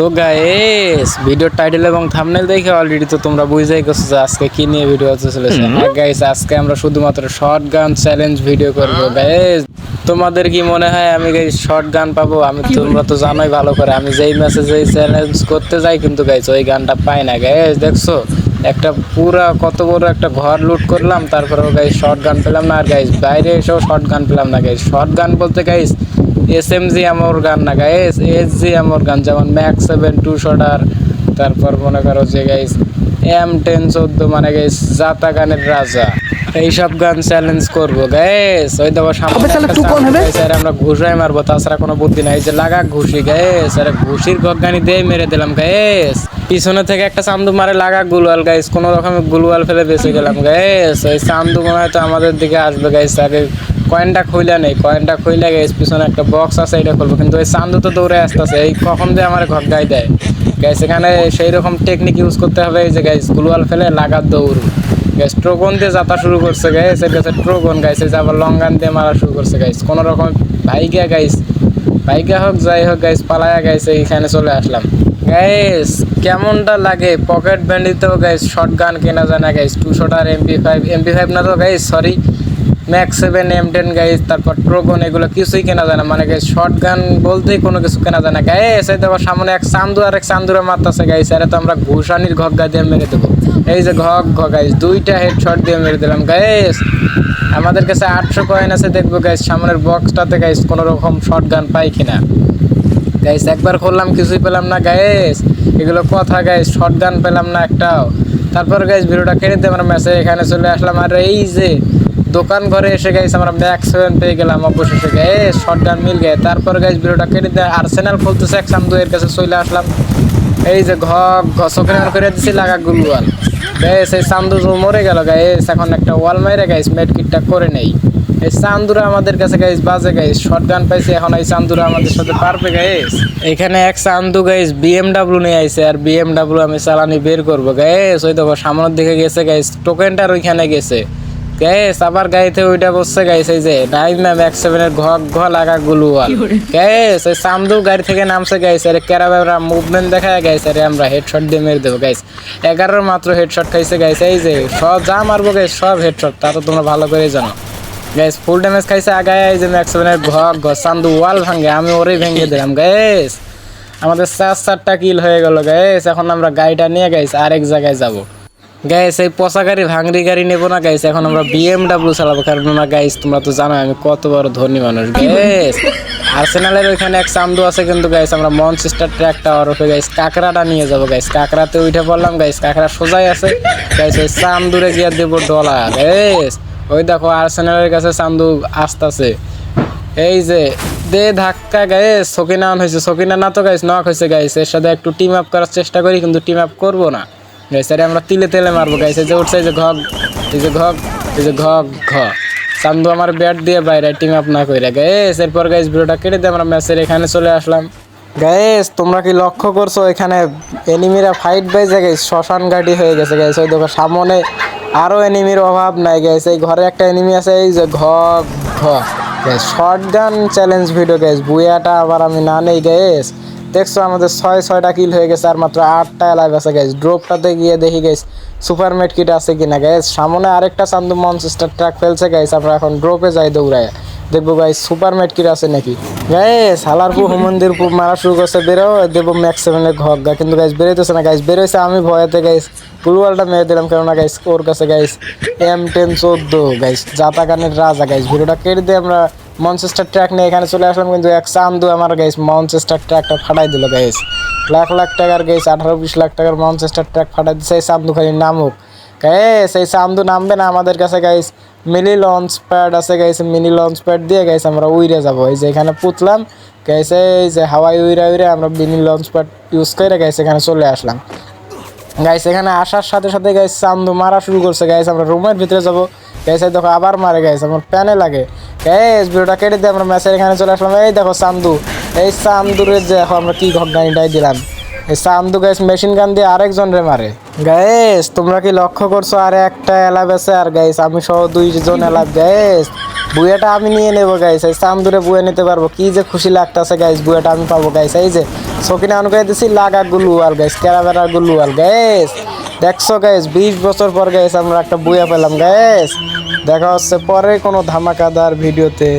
তো গাইস ভিডিওর টাইটেল এবং থাম্বনেল দেখে অলরেডি তো তোমরা বুঝেই গেছো যে আজকে কি নিয়ে ভিডিও হতে চলেছে। হ্যাঁ গাইস আজকে আমরা শুধুমাত্র শর্ট গান চ্যালেঞ্জ ভিডিও করব গাইস তোমাদের কি মনে হয় আমি গাইস শর্ট গান পাবো? আমি তোমরা তো জানোই ভালো করে। আমি যেই ম্যাসেজ এই চ্যালেঞ্জ করতে যাই কিন্তু গাইস ওই গানটা পাই না গাইস দেখছ? একটা পুরা কত বড় একটা ঘর লুট করলাম তারপরে গাইস শর্ট গান পেলাম না। আর গাইস বাইরে এসেও শর্ট গান পেলাম না গাইস শর্ট গান বলতে গাইস এস এম জি আমার গান না গাইস এস জি আমার গান, যেমন ম্যাক্স সেভেন টু শটার তারপর মনে করো যে গাইস এম টেন চোদ্দ মানে গাইস জাতা গানের রাজা। এইসব গান চ্যালেঞ্জ করব গাইস ওই দেবো? স্যার আমরা ঘুষাই মারবো তাছাড়া কোনো বুদ্ধি নাই। যে লাগা ঘুষি গাইস আরে ঘুষির দিয়ে মেরে দিলাম গাইস পিছনে থেকে একটা চান্দু মারে লাগা গুলওয়াল গাইস কোনো রকমের গুলওয়াল ফেলে বেঁচে গেলাম গাইস ওই চান্দু মনে হয় তো আমাদের দিকে আসবে গাইস আগে কয়েনটা খুইলা নেই কয়েনটা খুইলা গাইস পিছনে একটা বক্স আছে এটা খুলবো। কিন্তু ওই চান্দু তো দৌড়ে আসতেছে এই কখন যে আমার ঘর গায়ে দেয়। গাইস এখানে সেই রকম টেকনিক ইউজ করতে হবে এই যে গাইস গুলওয়াল ফেলে লাগার দৌড়। গাইস ট্রোগন দিয়ে যাতা শুরু করছে গাইস এর কাছে ট্রোগন গাইছে যে আবার লঙ্গান দিয়ে মারা শুরু করছে গাইস কোনো রকম ভাইগা গাইস ভাইগা হোক, যাই হোক গাইস পালায়া গাইছে এখানে চলে আসলাম। গাইস কেমনটা লাগে? পকেট ব্যান্ডিতেও গাইস শর্ট গান কেনা যায় না গাইস টু শর্ট আর এমপি ফাইভ এমপি ফাইভ না তো guys sorry Max seven M ten guys তারপর ট্রোগন এগুলো কিছুই কেনা যায় না। মানে গাইস শর্ট গান বলতেই কোনো কিছু কেনা যায় না। গাইস এই দেখো সামনে এক চান্দু আর এক চান্দুরে মারতাছে গাইস আরে তো আমরা ঘুষানির ঘগ্গা দিয়ে মেরে দেবো। এই যে ঘগ ঘ গাইস দুইটা হেড শট দিয়ে মেরে দিলাম। গাইস আমাদের কাছে আটশো কয়েন আছে, দেখব গাইস সামনের বক্সটাতে গাইস কোনো রকম শর্ট গান পাই কিনা। গাইস একবার করলাম কিছুই পেলাম না গাইস এগুলো কথা গাইস শর্ট গান পেলাম না একটাও। তারপর গাইস ভিডিওটা কেটে দিয়ে আমরা ম্যাচে এখানে চলে আসলাম। আর এই যে দোকান ঘরে এসে গাইস আমরা ম্যাক্স সেভেন পেয়ে গেলাম অবশেষে গাইস শর্ট গান মিল গায়ে তারপর গাইস ভিডিওটা কেটে দিয়ে। আর্সেনাল খুলতেছে এক সামদু এর কাছে চলে আসলাম। এই যে ঘ ঘসকে করে দিছি লাগা গুলওয়াল এই চান্দু তো মরে গেল গাইস এখন একটা ওয়াল মাইরে গাইস মেড কিটটা করে নেই। এই চান্দুরা আমাদের কাছে গাইস বাজে গাইস শর্ট গান পাইছে, এখন এই চান্দুরা আমাদের সাথে পারবে গাইস এখানে এক চান্দু গাইস বিএমডাব্লিউ নিয়ে আইছে আর বিএমডাব্লিউ আমি চালানি বের করব গাইস ওই দেখো, সামনের দিকে গেছে গাইস টোকেনটার ওইখানে গেছে। গ্যাস আবার গাইতে ওইটা বসছে গাইস এই যে নাইন ম্যাম এক সেভেনের ঘ ঘ লাগা গুলুয়াল গ্যাস ওই সামদু গাড়ি থেকে নামছে গাইস আরে ক্যারাবেরা মুভমেন্ট দেখায় গাইস আরে আমরা হেডশট দিয়ে মেরে দেবো গাইস এগারোর মাত্র হেডশট খাইছে গাইস এই যে সব যা মারবো গাইস সব হেডশট তা তো তোমরা ভালো করেই জানো। গাইস ফুল ড্যামেজ খাইছে আগায় এই যে ম্যাক্স সেভেনের ঘ ঘ সান্দু ওয়াল ভাঙে আমি ওরেই ভেঙে দিলাম গাইস আমাদের চার চারটা কিল হয়ে গেল গাইস এখন আমরা গাড়িটা নিয়ে গাইস আরেক জায়গায় যাব। গাইস এই পচা গাড়ি, ভাঙড়ি গাড়ি নেব না গাইস এখন আমরা বিএমডাব্লিউ চালাবো। কারণ না গাইস তোমরা তো জানো, আমি কত বড় ধনী মানুষ গাইস আর্সেনালের ওইখানে এক চান্দু আছে কিন্তু গাইস আমরা মনচেস্টার ট্র্যাকটা ওরফে গাইস কাকড়াটা নিয়ে যাব গাইস কাকড়াতে উঠে পড়লাম গাইস কাকড়া সোজাই আছে। গাইস ওই চান্দুরে গিয়ে দেবো ডলার গাইস ওই দেখো আর্সেনালের কাছে চান্দু আসতেছে। এই যে, দে ধাক্কা গায়ে সকিনা হয়েছে। সকিনা না তো গাইস নক হয়েছে গাইস এর সাথে একটু টিম আপ করার চেষ্টা করি, কিন্তু টিম আপ করব না। গাইস আরে আমরা তিলে তেলে মারবো গাইস এই যে উঠছে, এই যে ঘগ, এই যে ঘগ, এই যে ঘগ, ঘ। চান্দু আমার ব্যাট দিয়ে বাইরে টিম আপ না করে গাইস এরপর গাইস ভিডিওটা কেটে দিয়ে আমরা ম্যাচের এখানে চলে আসলাম। গাইস তোমরা কি লক্ষ্য করছ? এখানে এনিমিরা ফাইট বাইজে গাইস শ্মশান ঘাটি হয়ে গেছে গাইস ওই দেখো, সামনে আরও এনিমির অভাব নাই গাইস এই ঘরে একটা এনিমি আছে, এই যে ঘ ঘ। Short gun challenge video guys বুয়াটা আবার আমি না নেই গাইস দেখছ আমাদের ছয়, ছয়টা কিল হয়ে গেছে, আর মাত্র আটটা লাইভ আছে গাইস ড্রপটাতে গিয়ে দেখি গাইস সুপার মেট কিট আছে কিনা গাইস সামনে আরেকটা চান্দু মনচেস্টার ট্রাক ফেলছে গাইস আমরা এখন ড্রোপে যাই দৌড়ায়। দেখব গাইস সুপার মেট কিট আছে নাকি? গাইস হালারপুর হুমন্দির পুর মারা শুরু করছে, বেরো। দেবো ম্যাক্স সেভেনের ঘগা কিন্তু গাইস বেরোইতেছে না গাইস বেরোইছে, আমি ভয়েতে গাইস পুরুয়ালটা মেরে দিলাম, কেননা গাইস ওর কাছে গাইস এম টেন চোদ্দ গাইস জাতা গানের রাজা গাইস ভিডিওটা কেটে দিয়ে আমরা মনচেস্টার ট্র্যাক নিয়ে এখানে চলে আসলাম, কিন্তু এক চান্দু আমার গাইস মনচেস্টার ট্র্যাকটা ফাটাই দিল গাইস লাখ লাখ টাকার গাইস আঠারো বিশ লাখ টাকার মনচেস্টার ট্র্যাক ফাটাই দিচ্ছে এই চান্দু খালি নামুক গাইস এই চান্দু নামবে না, আমাদের কাছে গাইস মিনি লঞ্চ প্যাড আছে গাইস মিনি লঞ্চ প্যাড দিয়ে গাইস আমরা উইরে যাব। এই যে এখানে পুতলাম গাইস এই যে হাওয়াই উইরে উইরে আমরা মিনি লঞ্চ প্যাড ইউজ করে গাইছে এখানে চলে আসলাম। গাইস এখানে আসার সাথে সাথে গাইস চান্দু মারা শুরু করছে গাইস আমরা রুমের ভিতরে যাব। গাইছে দেখো আবার মারে গাইস আমার প্যানে লাগে। গাইস ভিডিওটা কেটে দিয়ে আমরা ম্যাচের এখানে চলে আসলাম। এই দেখো চান্দু এই চান্দুরে দেখো আমরা কি ঘটনাটাই দিলাম। এই চান্দু গাইস মেশিন গান দিয়ে আরেকজন রে মারে। গাইস তোমরা কি লক্ষ্য করছ? আর একটা এলাব আছে আর গাইস আমি সহ দুইজন এলাব। গাইস বুয়েটা আমি নিয়ে নেব গাইস এই চান্দুরে বুয়ে নিতে পারব। কি যে খুশি লাগতেছে গাইস বুয়েটা আমি পাবো গাইস এই যে সকিনা অনুকাই দিছি, লাগা গুলুয়াল গাইস ক্যারাবেরার গুলুয়াল। গাইস দেখছ গাইস বিশ বছর পর গাইস আমরা একটা বইয়া পেলাম। গাইস দেখা হচ্ছে পরে কোনো ধামাকাদার ভিডিওতে।